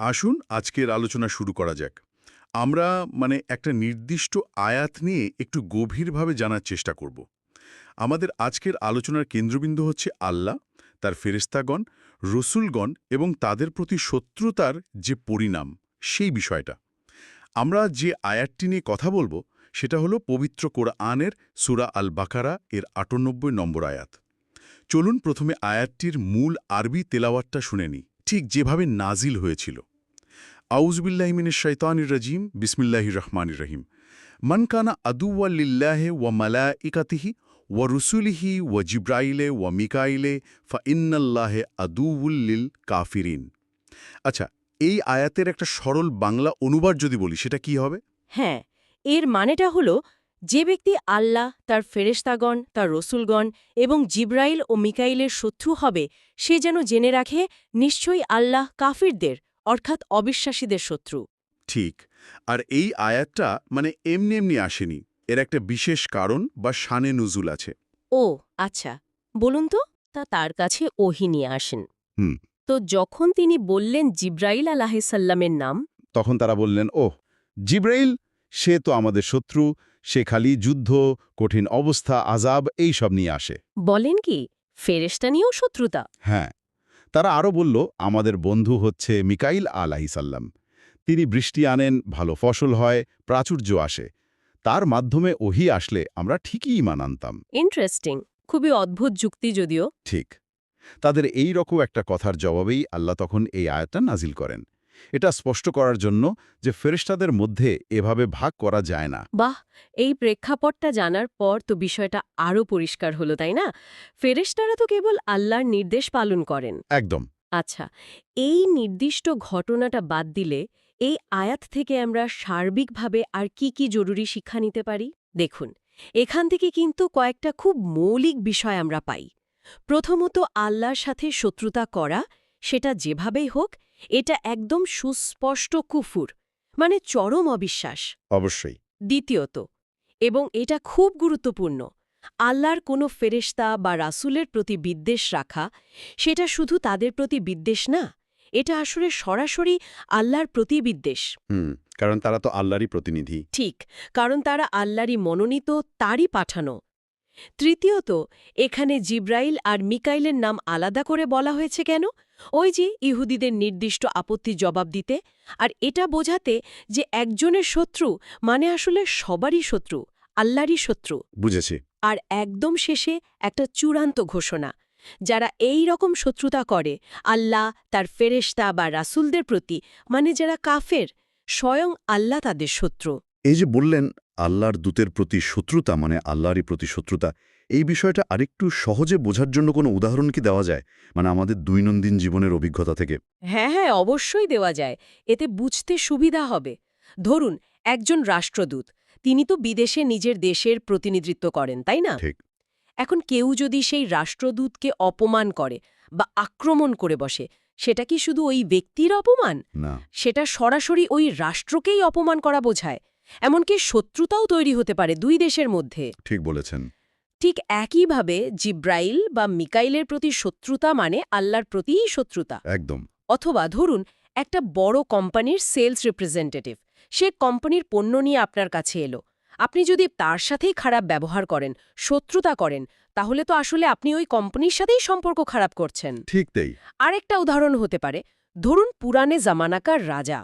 আসুন আজকের আলোচনা শুরু করা যাক। আমরা মানে একটা নির্দিষ্ট আয়াত নিয়ে একটু গভীরভাবে জানার চেষ্টা করব। আমাদের আজকের আলোচনার কেন্দ্রবিন্দু হচ্ছে আল্লাহ, তার ফেরেস্তাগণ রসুলগণ এবং তাদের প্রতি শত্রুতার যে পরিণাম, সেই বিষয়টা। আমরা যে আয়াতটি নিয়ে কথা বলব, সেটা হলো পবিত্র কোরআনের সুরা আল বাকারা এর আটানব্বই নম্বর আয়াত। চলুন প্রথমে আয়াতটির মূল আরবি তেলাওয়াতটা শুনে নিই। ঠিক যেভাবে নাজিল হয়েছিল। আউজবিল্লাহিমিনের শৈতানির রাজিম, বিসমিল্লাহির রহমানির রহিম। মান কানা আদুয়াল্লিল্লাহে ওয়া মালা ইকাতিহি ওয়া রুসুলিহি ওয়া জিব্রাইলে ওয়া মিকাইলে, ফা ইন্নাল্লাহে আদুউল্লিল কাফিরিন। আচ্ছা এই আয়াতের একটা সরল বাংলা অনুবাদ যদি বলি, সেটা কি হবে? হ্যাঁ এর মানেটা হলো, যে ব্যক্তি আল্লাহ, তার ফেরেশতাগণ, তার রসুলগণ এবং জিব্রাইল ও মিকাইলের শত্রু হবে, সে যেন জেনে রাখে, নিশ্চয়ই আল্লাহ কাফিরদের। অর্থাৎ অবিশ্বাসীদের শত্রু। ঠিক। আর এই আয়াতটা মানে এমনি এমনি আসেনি। এর একটা বিশেষ কারণ বা শানে নুজুল আছে। ও আচ্ছা। বলুন তো তা তার কাছে ওহি নিয়ে আসেন। হুম। তো যখন তিনি বললেন জিব্রাইল আলাহিসাল্লামের নাম তখন তারা বললেন ওহ জিব্রাইল? সে তো আমাদের শত্রু। সে খালি যুদ্ধ কঠিন অবস্থা আজাব এই সব নিয়ে আসে। বলেন কি ফেরেশতা নিয়েও শত্রুতা। হ্যাঁ। তারা আরও বলল আমাদের বন্ধু হচ্ছে মিকাইল আলাহিসাল্লাম তিনি বৃষ্টি আনেন ভালো ফসল হয় প্রাচুর্য আসে। তার মাধ্যমে ওহি আসলে আমরা ঠিকই ইমান আনতাম। ইন্টারেস্টিং। খুবই অদ্ভুত যুক্তি যদিও। ঠিক। তাদের এই রকম একটা কথার জবাবেই আল্লাহ তখন এই আয়াতটা নাজিল করেন। এটা স্পষ্ট করার জন্য যে ফেরেশতাদের মধ্যে এভাবে ভাগ করা যায় না। বাহ! এই প্রেক্ষাপটটা জানার পর তো বিষয়টা আরও পরিষ্কার হলো তাই না? ফেরেশতারা তো কেবল আল্লাহর নির্দেশ পালন করেন। একদম। আচ্ছা এই নির্দিষ্ট ঘটনাটা বাদ দিলে এই আয়াত থেকে আমরা সার্বিকভাবে আর কি কি জরুরি শিক্ষা নিতে পারি? দেখুন এখান থেকে কিন্তু কয়েকটা খুব মৌলিক বিষয় আমরা পাই। প্রথমত আল্লাহর সাথে শত্রুতা করা সেটা যেভাবেই হোক এটা একদম সুস্পষ্ট কুফুর মানে চরম অবিশ্বাস। অবশ্যই। দ্বিতীয়ত এবং এটা খুব গুরুত্বপূর্ণ আল্লাহর কোনো ফেরেশতা বা রাসূলের প্রতি বিদ্বেষ রাখা সেটা শুধু তাদের প্রতি বিদ্বেষ না এটা আসলে সরাসরি আল্লাহর প্রতি বিদ্বেষ। হুম কারণ তারা তো আল্লাহরই প্রতিনিধি। ঠিক কারণ তারা আল্লাহরই মনোনীত তারই পাঠানো। তৃতীয়ত এখানে জিব্রাইল আর মিকাইলের নাম আলাদা করে বলা হয়েছে কেন? ওই যে ইহুদিদের নির্দিষ্ট আপত্তি জবাব দিতে আর এটা বোঝাতে যে একজনের শত্রু মানে আসলে সবারই শত্রু আল্লাহরই শত্রু। বুঝেছি। আর একদম শেষে একটা চূড়ান্ত ঘোষণা যারা এই রকম শত্রুতা করে আল্লাহ তার ফেরেশতা বা রাসূলদের প্রতি মানে যারা কাফের স্বয়ং আল্লাহ তাদের শত্রু। এই যে বললেন আল্লাহর দূতের প্রতি শত্রুতা মানে আল্লাহরই প্রতি শত্রুতা এই বিষয়টা আরেকটু সহজে বোঝার জন্য কোনো উদাহরণ কি দেওয়া যায়? মানে আমাদের দৈনন্দিন জীবনের অভিজ্ঞতা থেকে। হ্যাঁ হ্যাঁ অবশ্যই দেওয়া যায়। এতে বুঝতে সুবিধা হবে। ধরুন একজন রাষ্ট্রদূত তিনি তো বিদেশে নিজের দেশের প্রতিনিধিত্ব করেন তাই না? ঠিক। এখন কেউ যদি সেই রাষ্ট্রদূতকে অপমান করে বা আক্রমণ করে বসে সেটা কি শুধু ওই ব্যক্তির অপমান? না। সেটা সরাসরি ওই রাষ্ট্রকেই অপমান করা বোঝায়। এমনকি শত্রুতাও তৈরি হতে পারে দুই দেশের মধ্যে। ঠিক বলেছেন। ঠিক একইভাবে জিব্রাইল বা মিকাইলের প্রতি শত্রুতা মানে আল্লাহর প্রতিই শত্রুতা। একদম। অথবা ধরুন একটা বড় কোম্পানির সেলস রিপ্রেজেন্টেটিভ সে কোম্পানির পণ্য নিয়ে আপনার কাছে এলো। আপনি যদি তার সাথেই খারাপ ব্যবহার করেন শত্রুতা করেন তাহলে তো আসলে আপনি ওই কোম্পানির সাথেই সম্পর্ক খারাপ করছেন। ঠিক তাই। আরেকটা উদাহরণ হতে পারে ধরুন পুরানে জামানাকার রাজা।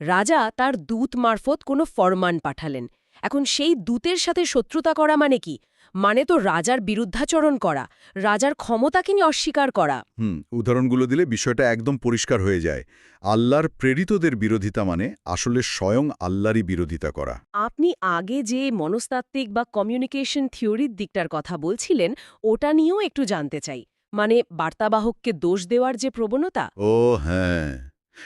রাজা তার দূত মারফত কোনো ফরমান পাঠালেন। এখন সেই দূতের সাথে শত্রুতা করা মানে কি? মানে তো রাজার বিরুদ্ধাচরণ করা রাজার ক্ষমতাকে নিয়ে অস্বীকার করা। হুম উদাহরণগুলো দিলে বিষয়টা একদম পরিষ্কার হয়ে যায়। আল্লাহর প্রেরিতদের বিরোধিতা মানে আসলে স্বয়ং আল্লাহরই বিরোধিতা করা। আপনি আগে যে মনস্তাত্ত্বিক বা কমিউনিকেশন থিওরির দিকটার কথা বলছিলেন ওটা নিয়েও একটু জানতে চাই। মানে বার্তাবাহককে দোষ দেওয়ার যে প্রবণতা? ও হ্যাঁ।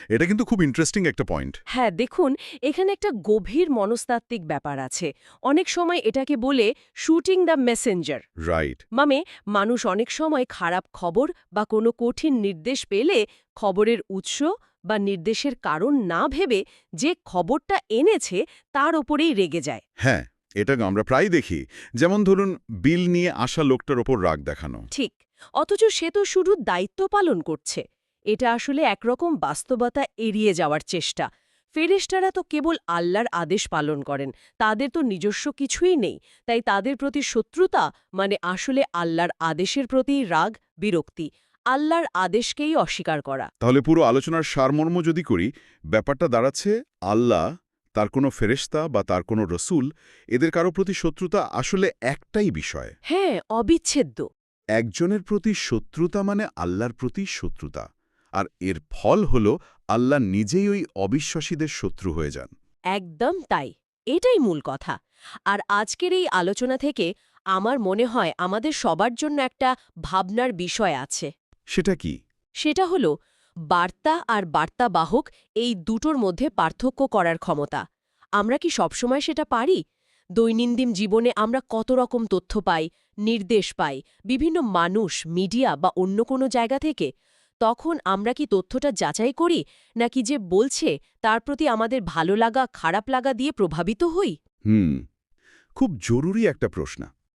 এটা কিন্তু খুব ইন্টারেস্টিং একটা পয়েন্ট হ্যাঁ দেখুন এখানে একটা গভীর মনস্তাত্ত্বিক ব্যাপার আছে। অনেক সময় এটাকে বলে শুটিং দ্য মেসেঞ্জার রাইট মানে মানুষ অনেক সময় খারাপ খবর বা কোনো কঠিন নির্দেশ পেলে খবরের উৎস বা নির্দেশের কারণ না ভেবে যে খবরটা এনেছে তার ওপরেই রেগে যায়। হ্যাঁ এটা আমরা প্রায় দেখি। যেমন ধরুন বিল নিয়ে আসা লোকটার ওপর রাগ দেখানো। ঠিক অথচ সে তো শুধু দায়িত্ব পালন করছে। এটা আসলে একরকম বাস্তবতা এড়িয়ে যাওয়ার চেষ্টা। ফেরেশতারা তো কেবল আল্লাহর আদেশ পালন করেন তাদের তো নিজস্ব কিছুই নেই। তাই তাদের প্রতি শত্রুতা মানে আসলে আল্লাহর আদেশের প্রতি রাগ বিরক্তি। আল্লাহর আদেশকেই অস্বীকার করা। তাহলে পুরো আলোচনার সারমর্ম যদি করি ব্যাপারটা দাঁড়াচ্ছে আল্লাহ তার কোনো ফেরেশতা বা তার কোনো রসুল এদের কারও প্রতি শত্রুতা আসলে একটাই বিষয়। হ্যাঁ অবিচ্ছেদ্য। একজনের প্রতি শত্রুতা মানে আল্লাহর প্রতি শত্রুতা। আর এর ফল হল আল্লাহ নিজেই ওই অবিশ্বাসীদের শত্রু হয়ে যান। একদম তাই এটাই মূল কথা। আর আজকের এই আলোচনা থেকে আমার মনে হয় আমাদের সবার জন্য একটা ভাবনার বিষয় আছে। সেটা কি? সেটা হল বার্তা আর বার্তাবাহক এই দুটোর মধ্যে পার্থক্য করার ক্ষমতা। আমরা কি সবসময় সেটা পারি? দৈনন্দিন জীবনে আমরা কত রকম তথ্য পাই নির্দেশ পাই বিভিন্ন মানুষ মিডিয়া বা অন্য কোনো জায়গা থেকে? তখন আমরা কি তথ্যটা যাচাই করি, নাকি যে বলছে তার প্রতি আমাদের ভালো লাগা, খারাপ লাগা দিয়ে প্রভাবিত হই? হুম, খুব জরুরি একটা প্রশ্ন।